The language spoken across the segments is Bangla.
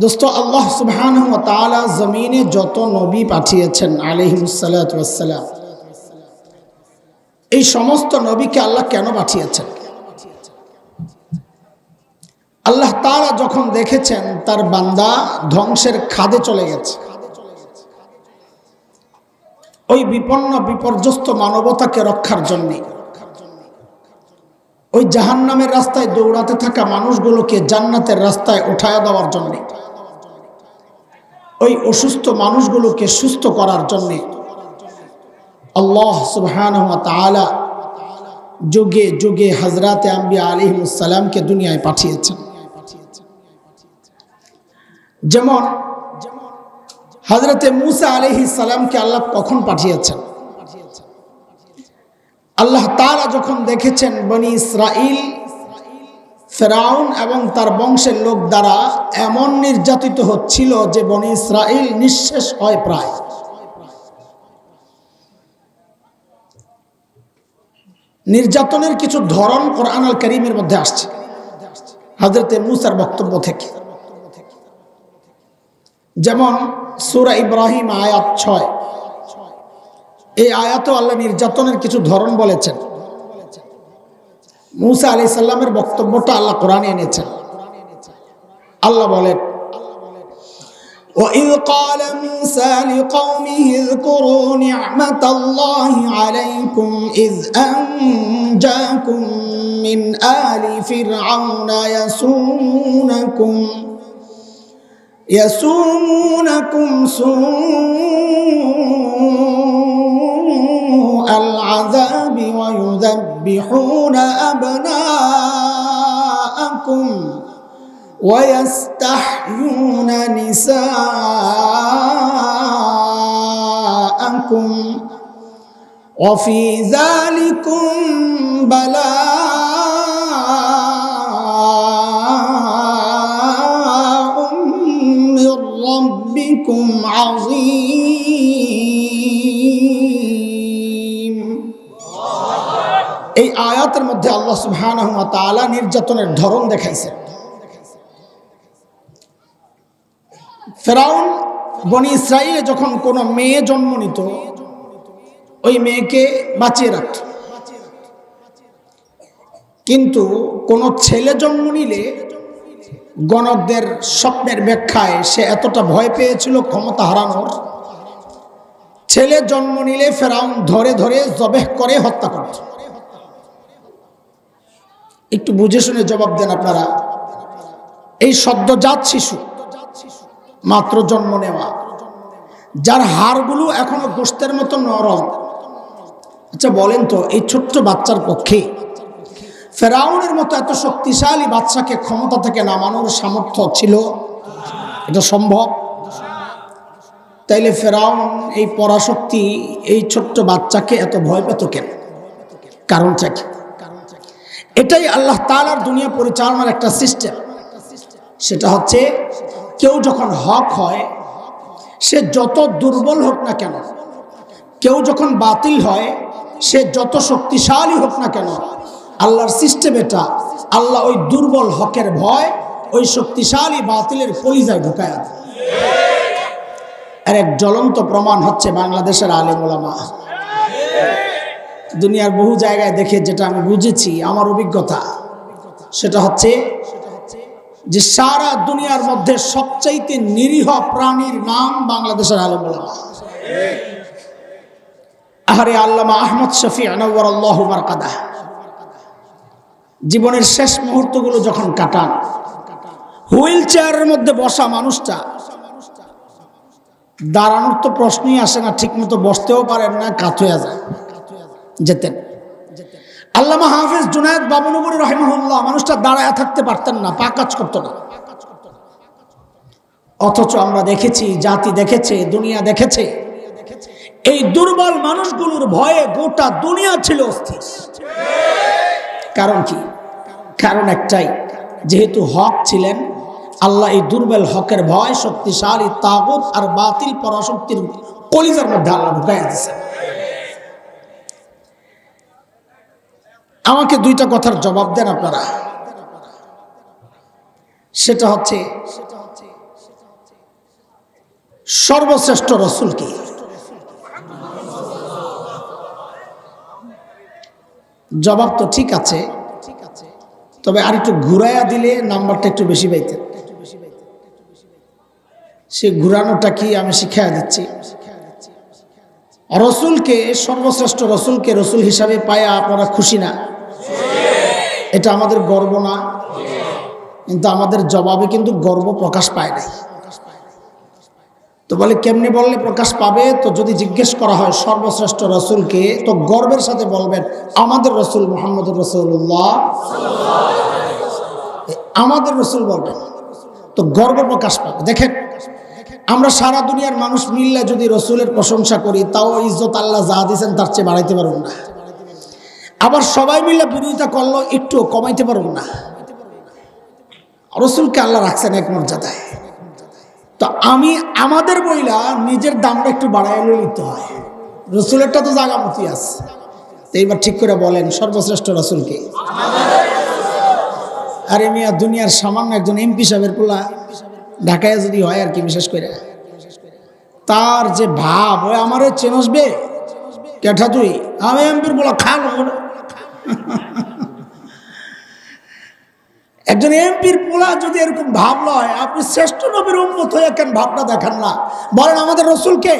দোস্ত, আল্লাহ সুবহান জমিনে যত নবী পাঠিয়েছেন আলহিমসাল্লাম এই সমস্ত নবীকে আল্লাহ কেন পাঠিয়েছেন? আল্লাহ তারা যখন দেখেছেন, তার বান্দা ধ্বংসের খাদে চলে গেছে। ওই বিপন্ন, বিপর্যস্ত মানবতাকে রক্ষার জন্যে। ওই জাহান্নামের রাস্তায় দৌড়াতে থাকা মানুষগুলোকে জান্নাতের রাস্তায় উঠায় দেওয়ার জন্যে। ওই অসুস্থ মানুষগুলোকে সুস্থ করার জন্যে আল্লাহ সুবহান যুগে যুগে হজরত আম্বিয়া আলিমসালামকে দুনিয়ায় পাঠিয়েছেন। যেমন হজরতে মুসা আলহি সালামকে আল্লাহ কখন পাঠিয়েছেন? আল্লাহ তারা যখন দেখেছেন বনি ইসরাইল ফেরাউন এবং তার বংশের লোক দ্বারা এমন নির্যাতিত হচ্ছিল যে বনি ইসরাইল নিঃশেষ হয় প্রায়। নির্যাতনের কিছু ধরন কোরআন আল করিমের মধ্যে আসছে। হাজরতে মুসার বক্তব্য থেকে। যেমন সুরা ইব্রাহিম আয়াত ছয়। এই আয়াতও আল্লাহ নির্যাতনের কিছু ধরন বলেছেন। মুসা আলি সাল্লামের বক্তব্যটা আল্লাহ কোরআনে এনেছেন আল্লাহ বলেন وإذ قال موسى لقومه اذكروا نعمة الله عليكم إذ أنجاكم من آل فرعون يسومونكم يسومونكم سوء العذاب ويذبحون أبناءكم ويستحيون نساءكم وفي ذلكم بلاء من ربكم عظيم. আয়াতের মধ্যে আল্লাহ ওয়া নির্যাতনের ধরন দেখাইছেন। ফেরাউন বনি ইসরায়েলে যখন কোনো মেয়ে জন্ম নিত, ওই মেয়েকে বাঁচিয়ে রাখত। কিন্তু কোনো ছেলে জন্ম নিলে গণকদের স্বপ্নের ব্যাখ্যায় সে এতটা ভয় পেয়েছিল ক্ষমতা হারানোর। ছেলে জন্ম নিলে ফেরাউন ধরে ধরে জবেহ করে হত্যা করত। একটু বুঝে শুনে জবাব দেন আপনারা। এই সদ্যজাত শিশু মাত্র জন্ম নেওয়া। যার হাড়গুলো এখনও গোস্তের মতো নরম। আচ্ছা বলেন তো, এই ছোট্ট বাচ্চার পক্ষে ফেরাউনের মতো এত শক্তিশালী বাচ্চাকে ক্ষমতা থেকে নামানোর সামর্থ্য ছিল? এটা সম্ভব? তাইলে ফেরাউন এই পরাশক্তি এই ছোট্ট বাচ্চাকে এত ভয় পেত কেন? কারণটা কি? এটাই আল্লাহ তালার দুনিয়া পরিচালনার একটা সিস্টেম। সেটা হচ্ছে, কেউ যখন হক হয়, সে যত দুর্বল হোক না কেন, কেউ যখন বাতিল হয়, সে যত শক্তিশালী হোক না কেন, আল্লাহর সিস্টেম এটা। আল্লাহ ওই দুর্বল হকের ভয়, ওই শক্তিশালী বাতিলের কলিজায় ঢুকায়। এর এক জ্বলন্ত প্রমাণ হচ্ছে বাংলাদেশের আলেমুলামা দুনিয়ার বহু জায়গায় দেখে যেটা আমি বুঝেছি, আমার অভিজ্ঞতা, সেটা হচ্ছে যে সারা দুনিয়ার মধ্যে সবচাইতে নিরীহ প্রাণীর নাম বাংলাদেশের আলমুলামা। আহারে আল্লামা আহমদ শফি আনবর কাদা জীবনের শেষ মুহূর্তগুলো যখন কাটান হুইল চেয়ারের মধ্যে বসা মানুষটা, দাঁড়ানোর তো প্রশ্নই আসে না ঠিক মতো বসতেও পারেন না, কাত হয়ে যায়। যেতেন। আল্লামা হাফিজ জুনায়দ বাবুনগরী রহমহুল্লাহ মানুষটা দাঁড়ায় থাকতে পারতেন না, পা কাজ করতো না। অথচ আমরা দেখেছি, জাতি দেখেছে, দুনিয়া দেখেছে। এই দুর্বল মানুষগুলোর ভয়ে গোটা দুনিয়া ছিল অস্থির। কারণ কি? কারণ একটাই, যেহেতু হক ছিলেন, আল্লাহ এই দুর্বল হকের ভয়, শক্তিশালী তাগুত আর বাতিল পরাশক্তির কলিজার মধ্যে আল্লাহ ঢুকাই দিয়েছে আমাকে দুইটা কথার জবাব দেন আপনারা। সেটা হচ্ছে, সর্বশ্রেষ্ঠ রসুল কি? জবাব তো ঠিক আছে, তবে আর একটু ঘুরাইয়া দিলে নাম্বারটা একটু বেশি পাইতেন। সে ঘুরানোটা কি আমি শিখাইয়া দিচ্ছি। রসুলকে, সর্বশ্রেষ্ঠ রসুলকে রসুল হিসাবে পায়া আপনারা খুশি না। এটা আমাদের গর্ব না। কিন্তু আমাদের জবাবে কিন্তু গর্ব প্রকাশ পায় নাই। তো বলে, কেমনি বললে প্রকাশ পাবে? তো যদি জিজ্ঞেস করা হয়, সর্বশ্রেষ্ঠ রসুলকে, তো গর্বের সাথে বলবেন, আমাদের রসুল মোহাম্মদ রসুল্লাহ আমাদের রসুল বলবেন, তো গর্ব প্রকাশ পাবে। দেখেন, আমরা সারা দুনিয়ার মানুষ মিললে যদি রসুলের প্রশংসা করি, তাও ইজ্জত আল্লাহ যা দিয়েছেন তার চেয়ে বাড়াইতে পারব না। আবার সবাই মিলে বিরোধিতা করল, একটু কমাইতে পারব না। রসুলকে আল্লাহ রাখছেন এক মর্যাদায়। তো আমি, আমাদের বইলা নিজের দামটা একটু বাড়াইলে নিতে হয়। রসুলেরটা তো জাগা মতি আছে। এইবার ঠিক করে বলেন, সর্বশ্রেষ্ঠ রসুলকে আরে মিয়া, দুনিয়ার সামান্য একজন এমপি সাহেবের পোলা ঢাকায় যদি হয় আর কি, বিশেষ করে। তার যে ভাব, ওই আমারে চেনসবে? কেঠা তুই? আমি এমপির পোলা খাল একজন এমপির পোলা যদি এরকম ভাব লয়, আপনি শ্রেষ্ঠ নবীর উন্মত হয়ে কেন ভাবটা দেখান না? বলেন, আমাদের রসুলকে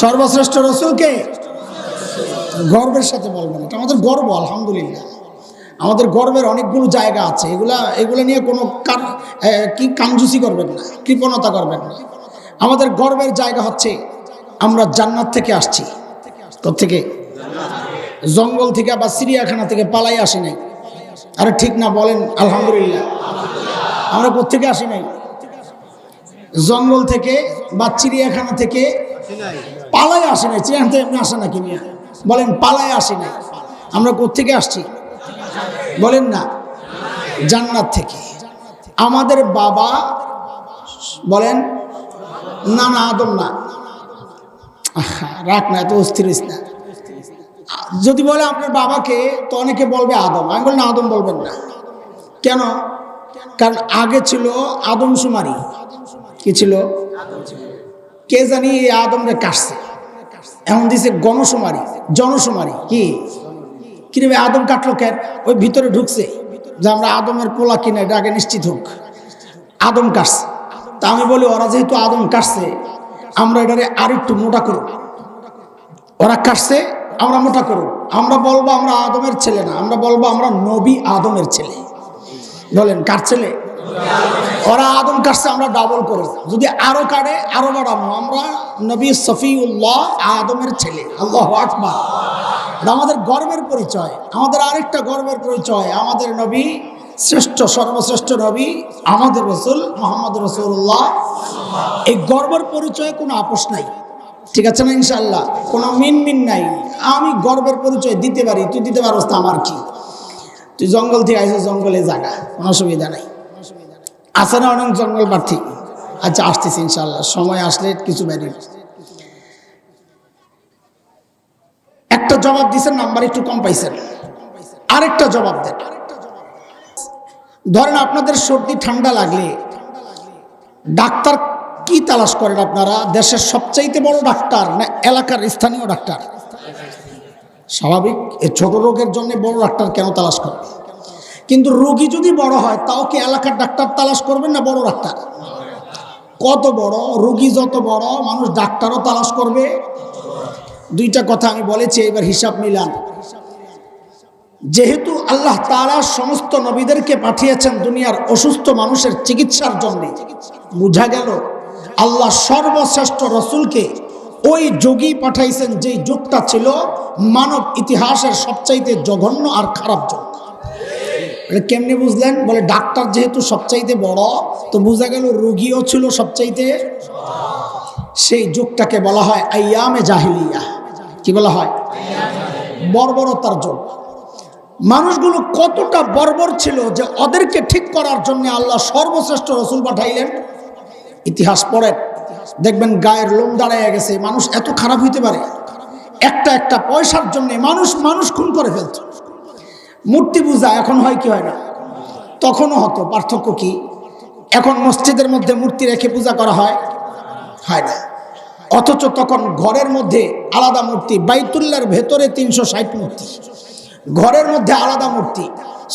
সর্বশ্রেষ্ঠ রসুলকে গর্বের সাথে বলবেন, এটা আমাদের গর্ব, আলহামদুলিল্লাহ। আমাদের গর্বের অনেকগুলো জায়গা আছে, এগুলা, এগুলো নিয়ে কোনো কি কাঞ্জুসি করবেন না, কৃপণতা করবেন না। আমাদের গর্বের জায়গা হচ্ছে, আমরা জান্নাত থেকে আসছি। তোর থেকে জঙ্গল থেকে বা চিড়িয়াখানা থেকে পালাই আসি নাই। আরে ঠিক না, বলেন, আলহামদুলিল্লাহ। আমরা কোথেকে আসি নাই? জঙ্গল থেকে বা চিড়িয়াখানা থেকে পালাই আসি নাই। চিড়িয়াখানা থেকে এমনি আসে নাকি বলেন, পালাই আসি নাই। আমরা কোথেকে আসছি? বলেন না। জান্নাত থেকে। আমাদের বাবা, বলেন না না আদম না। রাখ না এত অস্থির না। যদি বলে আপনার বাবাকে, তো অনেকে বলবে আদম। আমি বলি না, আদম বলবেন না। কেন? কারণ আগে ছিল আদম সুমারি কি ছিল? কে জানি এই আদমরে কাটছে। এমন দিছে গণশুমারি। জনশুমারি। কি? কীভাবে আদম কাটলো কেন? ওই ভিতরে ঢুকছে। যে আমরা আদমের পোলা কিনে, এটা আগে নিশ্চিত হোক। আদম কাটছে। তা আমি বলি, ওরা যেহেতু আদম কাটছে, আমরা এটারে আর একটু মোটা করব। ওরা কাটছে আমরা মোটা করব আমরা বলব আমরা আদমের ছেলে না, আমরা বলব আমরা নবী আদমের ছেলে। বলেন, কার ছেলে? ওরা আদম কাটছে, আমরা ডাবল করব যদি আরও কাটে, আরও বাড়াবো। আমরা নবী সফিউল্লাহ আদমের ছেলে। আল্লাহ আকবার। আমাদের গর্বের পরিচয়। আমাদের আরেকটা গর্বের পরিচয়, আমাদের নবী শ্রেষ্ঠ, সর্বশ্রেষ্ঠ নবী আমাদের রসুল মোহাম্মদ রসুল্লাহ এই গর্বের পরিচয়ে কোনো আপোষ নাই। ঠিক আছে না ইনশাল্লাহ কোনো মিন মিন নাই। আমি গর্বের পরিচয় দিতে পারি, তুই দিতে পারস তো আমার কি? তুই জঙ্গল থেকে আইসো জঙ্গলে জায়গা কোনো অসুবিধা নাই। আছে না অনেক জঙ্গল প্রার্থী? আচ্ছা আসতেছি ইনশাল্লাহ সময় আসলে কিছু বেরিয়ে একটা জবাব দিছেন, নাম্বার একটু কম পাইছেন। আরেকটা জবাব দেন। ধরেন আপনাদের সর্দি, ঠান্ডা লাগলে ডাক্তার কি তালাশ করেন আপনারা? দেশের সবচাইতে বড় ডাক্তার না এলাকার স্থানীয় ডাক্তার? স্বাভাবিক এই ছোট রোগের জন্য বড় ডাক্তার কেন তালাশ করে কিন্তু রোগী যদি বড় হয়, তাও কি এলাকার ডাক্তার তালাশ করবেন না বড় ডাক্তার? কত বড়, রোগী যত বড়, মানুষ ডাক্তারও তালাশ করবে? দুইটা কথা আমি বলেছি, এবার হিসাব নিলাম যেহেতু আল্লাহ তারা সমস্ত নবীদেরকে পাঠিয়েছেন দুনিয়ার অসুস্থ মানুষের চিকিৎসার জন্য, বুঝা গেল আল্লাহ সর্বশ্রেষ্ঠ রসুলকে ওই যোগী পাঠাইছেন যেই যুগটা ছিল মানব ইতিহাসের সবচাইতে জঘন্য আর খারাপ যুগ। এটা কেমনে বুঝলেন? বলে ডাক্তার যেহেতু সবচাইতে বড়, তো বোঝা গেল রোগীও ছিল সবচাইতে সেই যুগটাকে বলা হয় আইয়ামে জাহিলিয়া। কি বলা হয়? বর্বরতার যুগ। মানুষগুলো কতটা বর্বর ছিল যে ওদেরকে ঠিক করার জন্য আল্লাহ সর্বশ্রেষ্ঠ রসুল পাঠাইলেন। ইতিহাস পড়েন দেখবেন গায়ের লোম দাঁড়াইয়া গেছে, মানুষ এত খারাপ হইতে পারে। একটা একটা পয়সার জন্য মানুষ মানুষ খুন করে ফেলত মূর্তি পূজা এখন হয় কি হয় না? তখনও হতো, পার্থক্য কি? এখন মসজিদের মধ্যে মূর্তি রেখে পূজা করা হয়? হয় না। অথচ তখন ঘরের মধ্যে আলাদা মূর্তি বাইতুল্লার ভেতরে তিনশো ষাট মূর্তি। ঘরের মধ্যে আলাদা মূর্তি।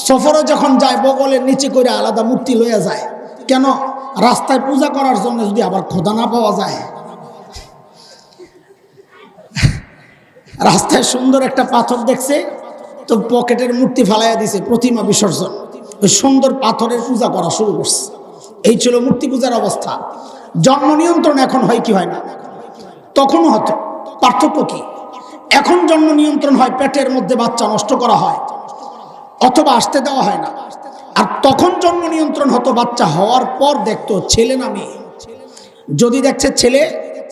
সফরে যখন যায়, বগলের নিচে করে আলাদা মূর্তি লইয়া যায়। কেন? রাস্তায় পূজা করার জন্য যদি আবার খোদা না পাওয়া যায়? রাস্তায় সুন্দর একটা পাথর দেখছে, তো পকেটের মূর্তি ফালাইয়া দিছে প্রতিমা বিসর্জন। ওই সুন্দর পাথরের পূজা করা শুরু করছে। এই ছিল মূর্তি পূজার অবস্থা। জন্ম নিয়ন্ত্রণ এখন হয় কি হয় না? তখনও হতো। পার্থক্য কি? এখন জন্ম নিয়ন্ত্রণ হয় পেটের মধ্যে বাচ্চা নষ্ট করা হয়, অথবা আসতে দেওয়া হয় না। আর তখন জন্ম নিয়ন্ত্রণ হতো বাচ্চা হওয়ার পর দেখতো ছেলে না মেয়ে। যদি দেখছে ছেলে,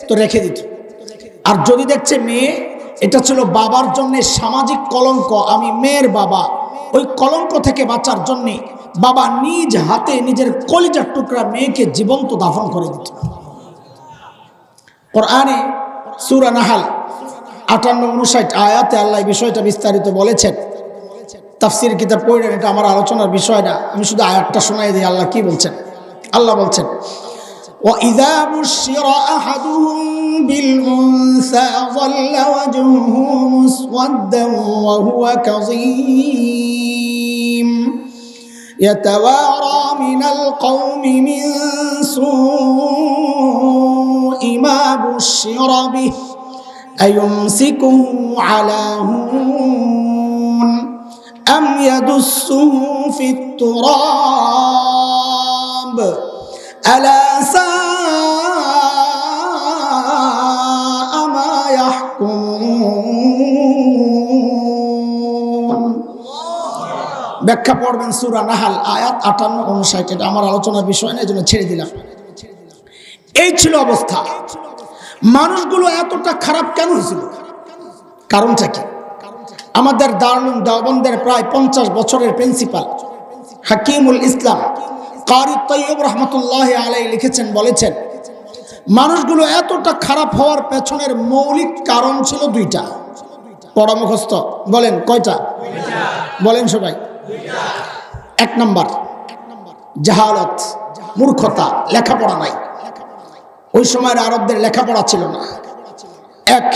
তো রেখে দিত। আর যদি দেখছে মেয়ে, এটা ছিল বাবার জন্য সামাজিক কলঙ্ক। আমি মেয়ের বাবা। ওই কলঙ্ক থেকে বাঁচার জন্যে বাবা নিজ হাতে নিজের কলিজার টুকরা মেয়েকে জীবন্ত দাফন করে দিত। কোরআনে সুরা নাহাল আটান্ন উনষাট আয়াতে আল্লাহ বিষয়টা বিস্তারিত বলেছেন। তাফসির কিতাব পড়লেন এটা আমার আলোচনার বিষয় না আমি শুধু আয়াতটা শোনাই দিই আল্লাহ কি বলছেন আল্লাহ বলছেন وإذا بشر أحدهم بالأنثى ظل وجهه مسودا وهو كظيم يتوارى من القوم من سوء ما بشر به أيمسكه على هون أم يدسه في التراب ألا ساء ما يحكمون ব্যাখ্যা পড়বেন সুরা নাহাল আয়াত আটান্ন অনুষাট এটা আমার আলোচনার বিষয় না এই জন্য ছেড়ে দিলাম এই ছিল অবস্থা মানুষগুলো এতটা খারাপ কেন হয়েছিল কারণটা কি আমাদের দারুণ দাওবন্দের প্রায় পঞ্চাশ বছরের প্রিন্সিপাল হাকিমুল ইসলাম। কারি তৈয়ব রহমতুল্লাহ আলাই লিখেছেন বলেছেন মানুষগুলো এতটা খারাপ হওয়ার পেছনের মৌলিক কারণ ছিল দুইটা। পরামুখস্থ বলেন কয়টা? বলেন সবাই। এক নম্বর জাহালত মূর্খতা লেখাপড়া নাই। ওই সময়ের আরবদের লেখাপড়া ছিল না। এক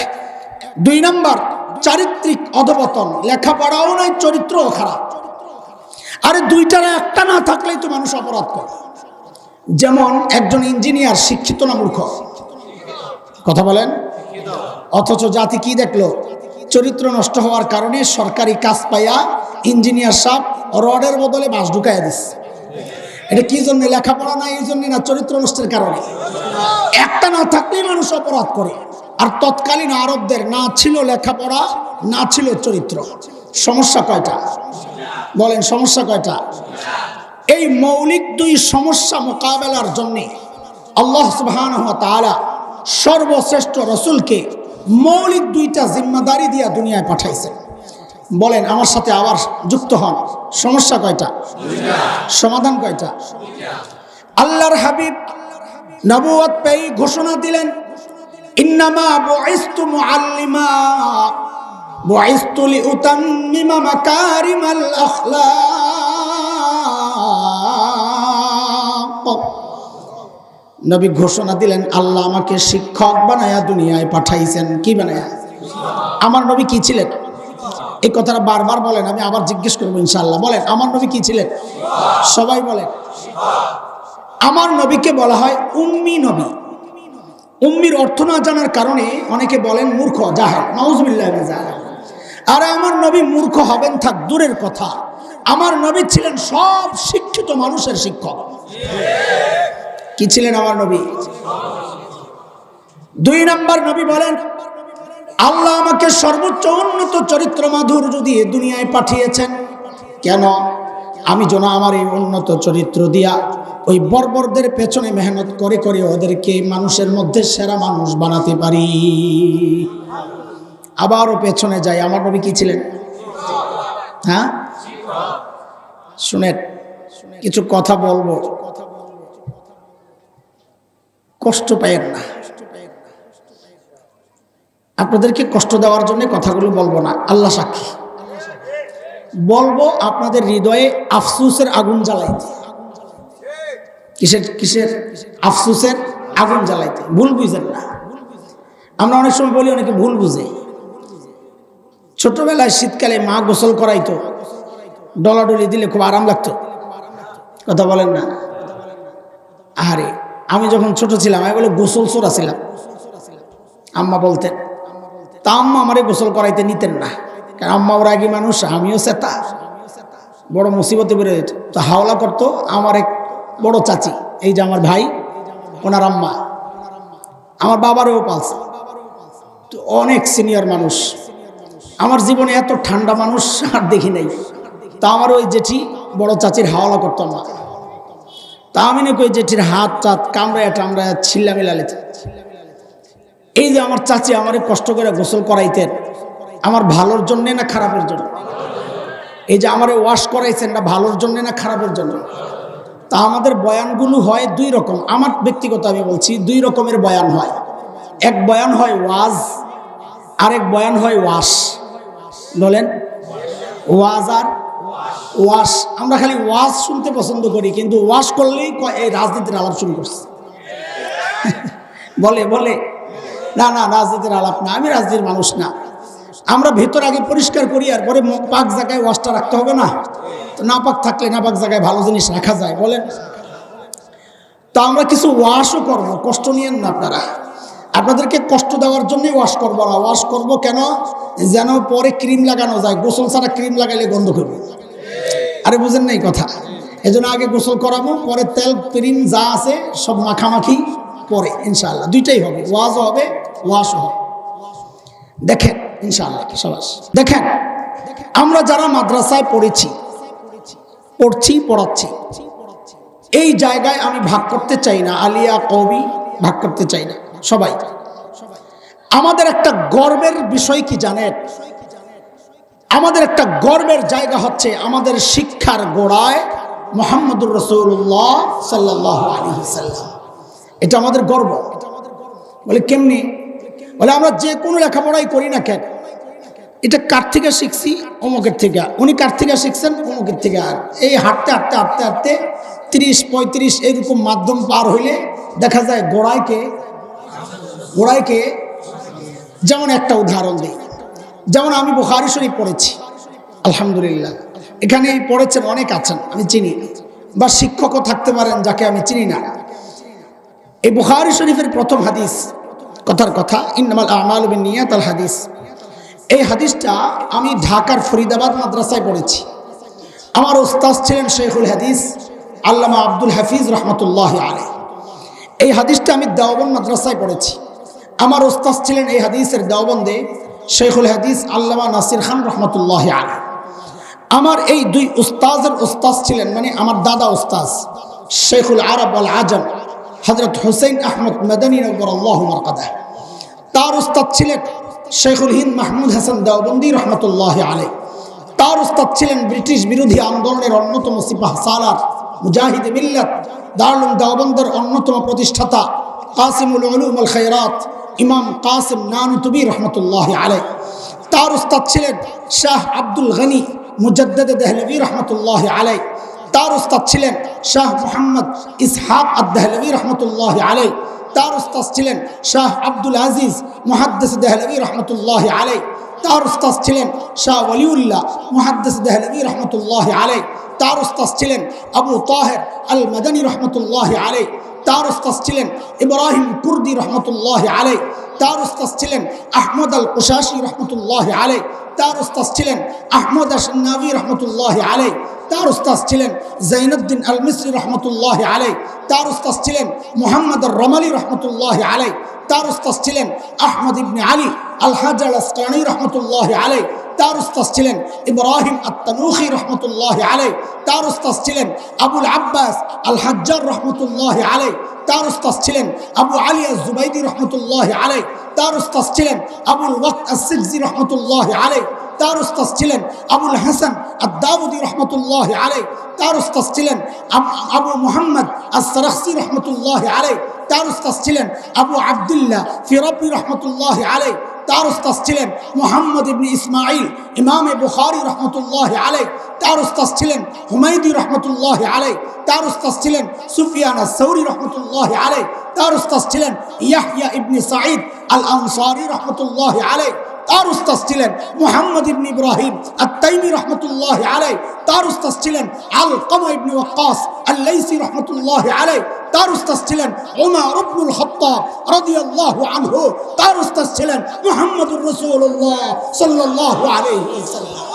দুই নম্বর চারিত্রিক অধপতন, লেখাপড়াও নাই, চরিত্রও খারাপ। আরে দুইটার একটা না থাকলেই তো মানুষ অপরাধ করে। যেমন একজন ইঞ্জিনিয়ার, শিক্ষিত না মূর্খ? কথা বলেন। অথচ জাতি কি দেখল? চরিত্র নষ্ট হওয়ার কারণে সরকারি কাজ পাইয়া ইঞ্জিনিয়ার সাহেব রডের বদলে বাস ঢুকাইয়া দিচ্ছে এটা কি জন্য লেখাপড়া না এই জন্য না চরিত্র নষ্টের কারণে? একটা না থাকলেই মানুষ অপরাধ করে। আর তৎকালীন আরবদের না ছিল লেখাপড়া, না ছিল চরিত্র। সমস্যা কয়টা? বলেন, সমস্যা কয়টা? এই মৌলিক দুই সমস্যা মোকাবেলার জন্যে আল্লাহ সুবহান সর্বশ্রেষ্ঠ রসুলকে মৌলিক দুইটা জিম্মাদারি দিয়া দুনিয়ায় পাঠাইছেন। বলেন, আমার সাথে আবার যুক্ত হন। সমস্যা কয়টা? সমাধান কয়টা? আল্লাহর হাবিব নবুয়াত পেয়ে ঘোষণা দিলেন নবী ঘোষণা দিলেন, আল্লাহ আমাকে শিক্ষক বানায়া দুনিয়ায় পাঠাইছেন। কি বানায়া? আমার নবী কি ছিলেন? এই কথাটা বারবার বলেন, আমি আবার জিজ্ঞেস করব ইনশাল্লাহ বলেন, আমার নবী কি ছিলেন? সবাই বলেন। আমার নবীকে বলা হয় উম্মি নবী। উম্মির অর্থ না জানার কারণে অনেকে বলেন মূর্খ, জাহেল নওয়াজবিল্লাহ জাহেল। আর আমার নবী মূর্খ হবেন থাক, দূরের কথা। আমার নবী ছিলেন সব শিক্ষিত মানুষের শিক্ষক। কি ছিলেন আমার নবী? দুই নাম্বার নবী বলেন, আল্লাহ আমাকে সর্বোচ্চ উন্নত চরিত্র মাধুর্য দিয়ে দুনিয়ায় পাঠিয়েছেন। কেন? আমি যেন আমার এই উন্নত চরিত্র দিয়া ওই বর্বরদের পেছনে মেহনত করে করে ওদেরকে মানুষের মধ্যে সেরা মানুষ বানাতে পারি। আবারও পেছনে যাই। আমার নবী কি ছিলেন? হ্যাঁ? শুনেন, কিছু কথা বলব। কষ্ট পাইয়েন না। আপনাদেরকে কষ্ট দেওয়ার জন্য কথাগুলো বলব না। আল্লাহ সাক্ষী। বলব আপনাদের হৃদয়ে আফসুসের আগুন জ্বালাইতে। কিসের কিসের? আফসুসের আগুন জ্বালাইতে। ভুল বুঝেন না। আমরা অনেক সময় বলি অনেকে ভুল বুঝে। ছোটবেলায় শীতকালে মা গোসল করাইতো। ডলাডলি দিলে খুব আরাম লাগতো। কথা বলেন না। আরে আমি যখন ছোট ছিলাম, আমি বলে গোসল সোরা ছিলাম। আম্মা বলতেন, তা আম্মা আমারে গোসল করাইতে নিতেন না। কারণ ওর মানুষ, আমিও সেতা। বড় মুসিবতে বেড়ে যেত তো হাওলা করতো আমার এক বড় চাচি, এই যে আমার ভাই, ওনার আম্মা। আমার বাবারও পালছে। তো অনেক সিনিয়র মানুষ। আমার জীবনে এত ঠান্ডা মানুষ আর দেখি নাই। তা আমার ওই জেঠি বড় চাচির হাওলা করতো না তা আমি নাকি ওই জেঠির হাত চাত কামড়ায় টামড়ায় ছিল্লা মিলালিতে এই যে আমার চাচি আমারে কষ্ট করে গোসল করাইতেন। আমার ভালোর জন্যে না খারাপের জন্য? এই যে আমারে ওয়াশ করাইছেন না ভালোর জন্যে না খারাপের জন্য? তা আমাদের বয়ানগুলো হয় দুই রকম। আমার ব্যক্তিগত আমি বলছি, দুই রকমের বয়ান হয়। এক বয়ান হয় ওয়াজ, আরেক বয়ান হয় ওয়াশ বলেন? ওয়াজ আর ওয়াশ আমরা খালি ওয়াজ শুনতে পছন্দ করি, কিন্তু ওয়াশ করলেই এই রাজনীতির আলাপ শুরু করছে। বলে বলে। না না, রাজনীতির আলাপ না, আমি রাজনীতির মানুষ না। আমরা ভেতর আগে পরিষ্কার করি, আর পরে পাক জায়গায় ওয়াশটা রাখতে হবে না। তো না পাক থাকলে না পাক জায়গায় ভালো জিনিস রাখা যায়, বলেন। তা আমরা কিছু ওয়াশও করব, কষ্ট নিয়েন না আপনারা। আপনাদেরকে কষ্ট দেওয়ার জন্যই ওয়াশ করব না। ওয়াশ করব কেন? যেন পরে ক্রিম লাগানো যায়। গোসল ছাড়া ক্রিম লাগাইলে গন্ধ করবে। আরে বুঝেন নাই কথা। এজন্য আগে গোসল করাবো, পরে তেল, ক্রিম যা আছে সব মাখামাখি পরে ইনশাল্লাহ দুইটাই হবে। ওয়াজও হবে ওয়াশও হবে। দেখেন দেখেন, আমরা যারা মাদ্রাসায় পড়েছি, পড়ছি, পড়াচ্ছি, এই জায়গায় আমি ভাগ করতে চাই না, আলিয়া কবি ভাগ করতে চাই না, সবাই। আমাদের একটা গর্বের বিষয় কি জানেন? আমাদের একটা গর্বের জায়গা হচ্ছে আমাদের শিক্ষার গোড়ায় মোহাম্মদুর রসুল্লাহ সাল্লাহ আলী সাল্লাম। এটা আমাদের গর্ব। বলে কেমনি? বলে আমরা যে কোনো লেখাপড়াই করি না কেন? এটা কার থেকে শিখছি? অমুকের থেকে। উনি কার থেকে শিখছেন? অমুকের থেকে। আর এই হাঁটতে হাঁটতে হাঁটতে হাঁটতে তিরিশ, পঁয়ত্রিশ এরকম মাধ্যম পার হইলে দেখা যায় গোড়াইকে গোড়াইকে যেমন একটা উদাহরণ দিই। যেমন আমি বুখারি শরীফ পড়েছি। আলহামদুলিল্লাহ। এখানে এই পড়েছেন, অনেক আছেন, আমি চিনি। বা শিক্ষকও থাকতে পারেন যাকে আমি চিনি না। এই বুখারি শরীফের প্রথম হাদিস, কথার কথা, ইন্নামাল আমাল নিয়াত আল হাদিস। এই হাদিসটা আমি ঢাকার ফরিদাবাদ মাদ্রাসায় পড়েছি। আমার ওস্তাজ ছিলেন শেখুল হাদিস, আল্লামা আব্দুল হাফিজ রহমতুল্লাহ আলী এই হাদিসটা আমি দেওবন মাদ্রাসায় পড়েছি। আমার ওস্তাজ ছিলেন এই হাদিসের দেওবন্দে শেখুল হাদিস, আল্লামা নাসির খান রহমতুল্লাহ আলী আমার এই দুই উস্তাজের উস্তাজ ছিলেন মানে আমার দাদা উস্তাজ শেখুল আরব আল আজম হজরত হুসেন আহমদ মদনী নবর আল্লাহ তার উস্তাদ ছিলেন শেখুল হিন্দ মাহমুদ হাসান দেওবন্দি রহমতুল্লাহ আলে তার উস্তাদ ছিলেন ব্রিটিশ বিরোধী আন্দোলনের অন্যতম সিপাহ সালার মুজাহিদ মিল্লাত, দারুল দেওবন্দের অন্যতম প্রতিষ্ঠাতা কাসিমুল উলুম আল খৈরাত ইমাম কাসিম নানুতুবি রহমতুল্লাহ আলাই তার উস্তাদ ছিলেন শাহ আব্দুল গনি মুজদ্দদ দেহলভি রহমতুল্লাহ আলাই তার উস্তাদ ছিলেন শাহ মোহাম্মদ ইসহাক আদহলভি রহমতুল্লাহ আলাই তার উস্তাদ ছিলেন শাহ আব্দুল আজিজ মুহাদ্দিস দেহলভি রহমতুল্লাহ আলাই তার উস্তাদ ছিলেন শাহ ওলিউল্লাহ মুহাদ্দিস দেহলভি রহমতুল্লাহ আলাই তার উস্তাদ ছিলেন আবু তাহের আল মাদানী রহমতুল্লাহ আলাই তার উস্তাদ ছিলেন ইব্রাহিম কুর্দি রহমতুল্লাহ আলাই তার উস্তাদ ছিলেন আহমদ আল কুশাসি রহমতুল্লাহ আলাই তার উস্তাদ ছিলেন আহমদ আশনাবি রহমতুল্লাহ আলাই তার উস্তাদ ছিলেন জৈনুদ্দিন আল মিসরি রহমতুল্লাহ আলাই তার উস্তাদ ছিলেন মোহাম্মদ রমালি রহমতুল্লাহ আলাই তার উস্তাদ ছিলেন আহমদ ইবনে আলী আল হাজ আল আসকানি রহমতুল্লাহ আলাই তার উস্তাদ ছিলেন ইব্রাহিম আত্তানুখি রহমতুল্লাহ আলাই তার উস্তাদ ছিলেন আবুল আব্বাস আল হাজ্জার রহমতুল্লাহ আলাই তার উস্তাদ ছিলেন আবু আলী জুবাইদি রহমতুল্লাহ আলাই তার উস্তাদ ছিলেন আবুল ওয়াক্ত আসিফজি রহমতুল্লাহ আলাই তার উস্তাদ ছিলেন আবুল হাসান আদাউদি রহমতুল্লাহ আলাই তার উস্তাদ ছিলেন আব- আবু মোহাম্মদ আসরাখসি রহমতুল্লাহ আলাই তার উস্তাদ ছিলেন আবু আবদুল্লাহ ফিরবি রহমতুল্লাহ আলাই তার উস্তাদ ছিলেন মোহাম্মদ ইবনি ইসমাইল ইমামে বুখারি রহমতুল্লাহ আলাই তার উস্তাদ ছিলেন হুমায়দি রহমতুল্লাহ আলাই তার উস্তাদ ছিলেন সুফিয়ানা সৌরি রহমতুল্লাহ আলাই তার উস্তাদ ছিলেন ইয়াহিয়া ইবনি সাঈদ আল আনসারি রহমতুল্লাহ আলাই তার উস্তাদ ছিলেন মুহাম্মদ ইবনি ইব্রাহিম আত্তাইমি রহমতুল্লাহ আলাই তার উস্তাদ ছিলেন আল কমা ইবনি ওয়াক্কাস আল্লাইসি রহমতুল্লাহ আলাই তার উস্তাদ ছিলেন ওমর ইবনুল খাত্তাব রাদিয়াল্লাহু আনহু। তার উস্তাদ ছিলেন মুহাম্মদুর রাসূলুল্লাহ সাল্লাল্লাহু আলাইহি ওয়াসাল্লাম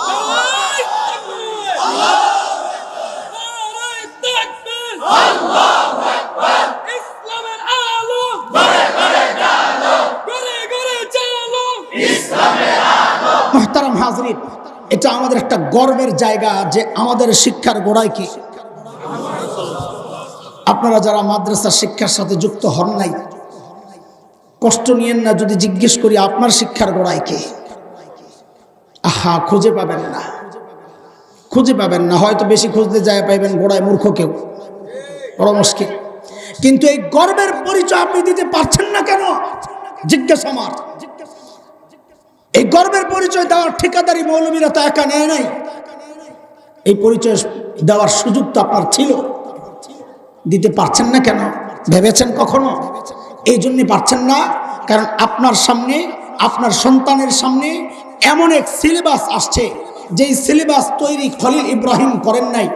আলো গড়ে গড়ে চালো মোহতারাম হাজরিন, এটা আমাদের একটা গর্বের জায়গা যে আমাদের শিক্ষার গোড়ায় কি? আপনারা যারা মাদ্রাসা শিক্ষার সাথে যুক্ত হন নাই, কষ্ট নিয়েন না, যদি জিজ্ঞেস করি আপনার শিক্ষার গোড়ায় কে? আহা, খুঁজে পাবেন না। খুঁজে পাবেন না, হয়তো বেশি খুঁজতে যায় পাইবেন গোড়ায় মূর্খ কেউ। বড় মুশকিল কিন্তু এই গর্বের পরিচয় আপনি দিতে পারছেন না কেন? জিজ্ঞেস আমার এই গর্বের পরিচয় দেওয়ার ঠিকাদারি মৌলবীরা তো একা নেয় নাই। এই পরিচয় দেওয়ার সুযোগ তো আপনার ছিল। দিতে পারছেন না কেন? ভেবেছেন কখনো? এই জন্যে পারছেন না। কারণ আপনার সামনে, আপনার সন্তানের সামনে এমন এক সিলেবাস আসছে। যেই সিলেবাস তৈরি খলিল ইব্রাহিম করেন নাই,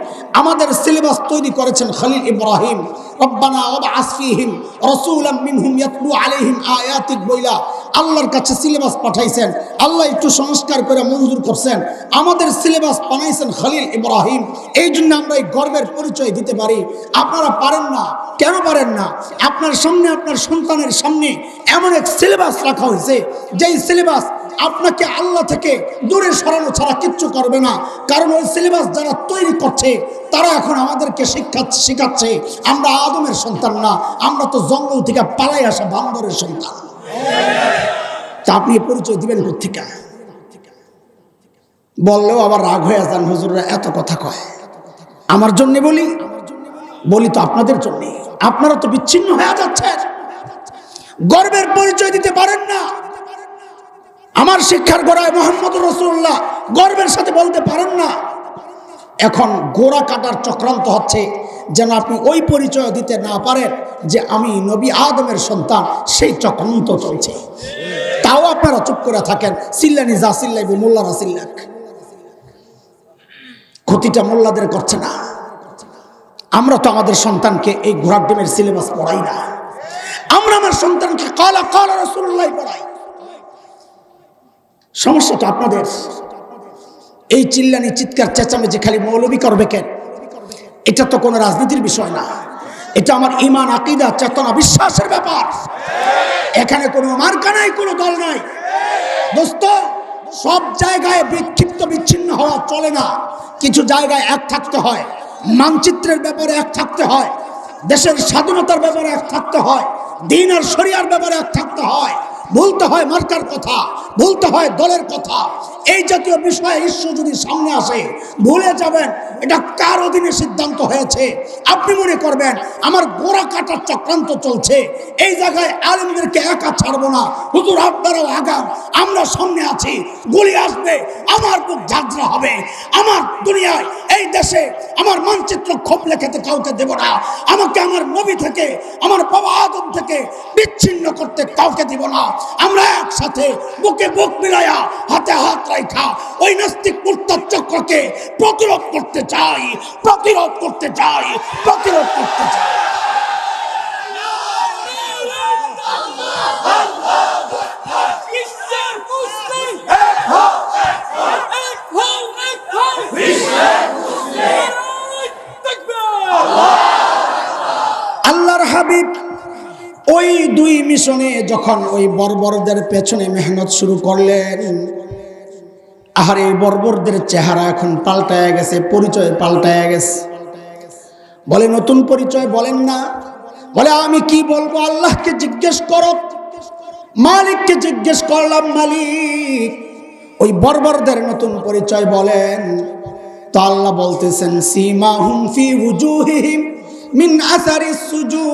আমাদের সিলেবাস তৈরি করেছেন খলিল ইব্রাহিম। রব্বানা ওবা আসফিহিম রসুলাম মিনহুম ইয়াতলু আলাইহিম আয়াতিক বইলা আল্লাহর কাছে সিলেবাস পাঠাইছেন, আল্লাহ একটু সংস্কার করে মঞ্জুর করছেন। আমাদের সিলেবাস বানাইছেন খলিল ইব্রাহিম। এই জন্য আমরা এই গর্বের পরিচয় দিতে পারি। আপনারা পারেন না। কেন পারেন না? আপনার সামনে, আপনার সন্তানের সামনে এমন এক সিলেবাস রাখা হয়েছে, যেই সিলেবাস আপনাকে আল্লাহ থেকে দূরে সরানো ছাড়া কিচ্ছু করবে না। কারণ ওই সিলেবাস যারা তৈরি করছে, তারা এখন আমাদেরকে শিক্ষা শেখাচ্ছে, আমরা আদমের সন্তান না, আমরা তো জঙ্গল থেকে পালাই আসা বান্দরের সন্তান। তা আপনি পরিচয় দিবেন কোথেকে বললেও আবার রাগ হয়ে যান, হুজুররা এত কথা কয়। আমার জন্যে বলি বলি তো আপনাদের জন্যে। আপনারা তো বিচ্ছিন্ন হয়ে যাচ্ছেন। গর্বের পরিচয় দিতে পারেন না। আমার শিক্ষার গোড়ায় মোহাম্মদ রসুল্লাহ গর্বের সাথে বলতে পারেন না। এখন গোড়া কাটার চক্রান্ত হচ্ছে যেন আপনি ওই পরিচয় দিতে না পারেন যে আমি নবী আদমের সন্তান, সেই চক্রান্ত চলছে। তাও আপনারা চুপ করে থাকেন, সিল্লানি যা সিল্লাইবি মোল্লারা সিল্লাক। ক্ষতিটা মোল্লাদের করছে না। আমরা তো আমাদের সন্তানকে এই ঘোড়ার ডিমের সিলেবাস পড়াই না। আমরা আমার সন্তানকে কালা কালা রসুল্লাহ পড়াই। সমস্যা তো আপনাদের। এই চিল্লানি, চিৎকার, চেঁচামেচি খালি মৌলবী করবে কেন? এটা তো কোনো রাজনীতির বিষয় না। এটা আমার ইমান আকিদা, চেতনা, বিশ্বাসের ব্যাপার। এখানে কোনো মার্কা নাই, কোনো দল নাই। দোস্ত, সব জায়গায় বিক্ষিপ্ত বিচ্ছিন্ন হওয়া চলে না। কিছু জায়গায় এক থাকতে হয়। মানচিত্রের ব্যাপারে এক থাকতে হয়। দেশের স্বাধীনতার ব্যাপারে এক থাকতে হয়। দিন আর শরিয়ার ব্যাপারে এক থাকতে হয়। বলতে হয় মার্কার কথা বলতে হয় দলের কথা। এই জাতীয় বিষয়ে ইস্যু যদি সামনে আসে, ভুলে যাবেন, এটা কার অধীনে সিদ্ধান্ত হয়েছে? আপনি মনে করবেন, আমার গোড়া কাটার চক্রান্ত চলছে। এই জায়গায় আলেমদেরকে একা ছাড়বো না। হুজুর, আপনারাও আগাম আমরা সামনে আছি। গুলি আসবে। আমার বুক ঝাঁঝরা হবে। আমার দুনিয়ায়, এই দেশে আমার মানচিত্র খোপলে খেতে কাউকে দেব না। আমাকে আমার নবী থেকে, আমার বাবা আদম থেকে বিচ্ছিন্ন করতে কাউকে দিব না। আমরা একসাথে বুকে বুক মিলাইয়া হাতে হাত ওই নাস্তিক চক্রকে প্রতিরোধ করতে চাই, প্রতিরোধ করতে চাই, প্রতিরোধ করতে চাই। হাবিব, ওই দুই মিশনে যখন ওই বর্বরদের পেছনে মেহনত শুরু করলেন আহার এই বর্বরদের চেহারা এখন পাল্টায় গেছে, পরিচয় পাল্টায় গেছে। বলে, নতুন পরিচয় বলেন না। বলে, আমি কি বলব? আল্লাহকে জিজ্ঞেস করো। মালিককে জিজ্ঞেস করলাম, মালিক, ওই বর্বরদের নতুন পরিচয় বলেন। তো আল্লাহ বলতেছেন সীমা হুম ফি উজুহিহিম মিন আসারি সুজুদ।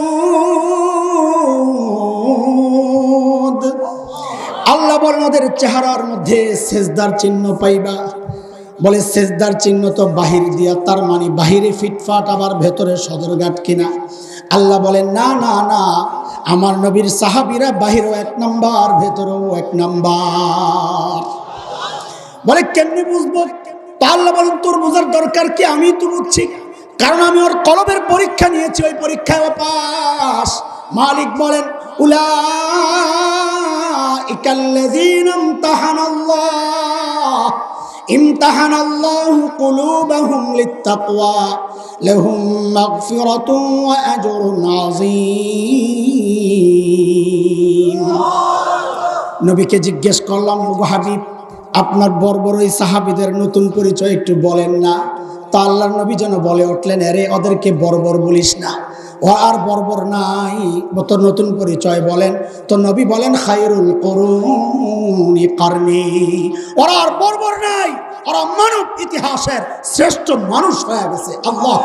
আল্লাহ বলেন ওদের চেহারার মধ্যে সেজদার চিহ্ন পাইবা। বলে, সেজদার চিহ্ন তো বাহির দিয়া, তার মানে বাহিরে ফিটফাট, আবার ভেতরে সদরঘাট কিনা? আল্লাহ বলেন, না না না, আমার নবীর সাহাবিরা বাহিরও এক নাম্বার, ভেতরেও এক নাম্বার। বলে, কেমনি বুঝব? আল্লাহ বলেন, তোর বোঝার দরকার কি? আমি তো বুঝছি। কারণ আমি ওর কলবের পরীক্ষা নিয়েছি, ওই পরীক্ষায় পাস মালিক বলেন উলা নবীকে জিজ্ঞেস করলাম, ওগো হাবিব, আপনার বর্বরই সাহাবিদের নতুন পরিচয় একটু বলেন না। তা আল্লাহ নবী যেন বলে উঠলেন রে ওদেরকে বর্বর বলিস না। ও আর বর্বর নাই তোর নতুন পরিচয় বলেন। তো নবী বলেন খাইরুল করুনি কারণে ওরা আর বর্বর নাই, ওরা মানব ইতিহাসের শ্রেষ্ঠ মানুষ হয়ে গেছে। আল্লাহ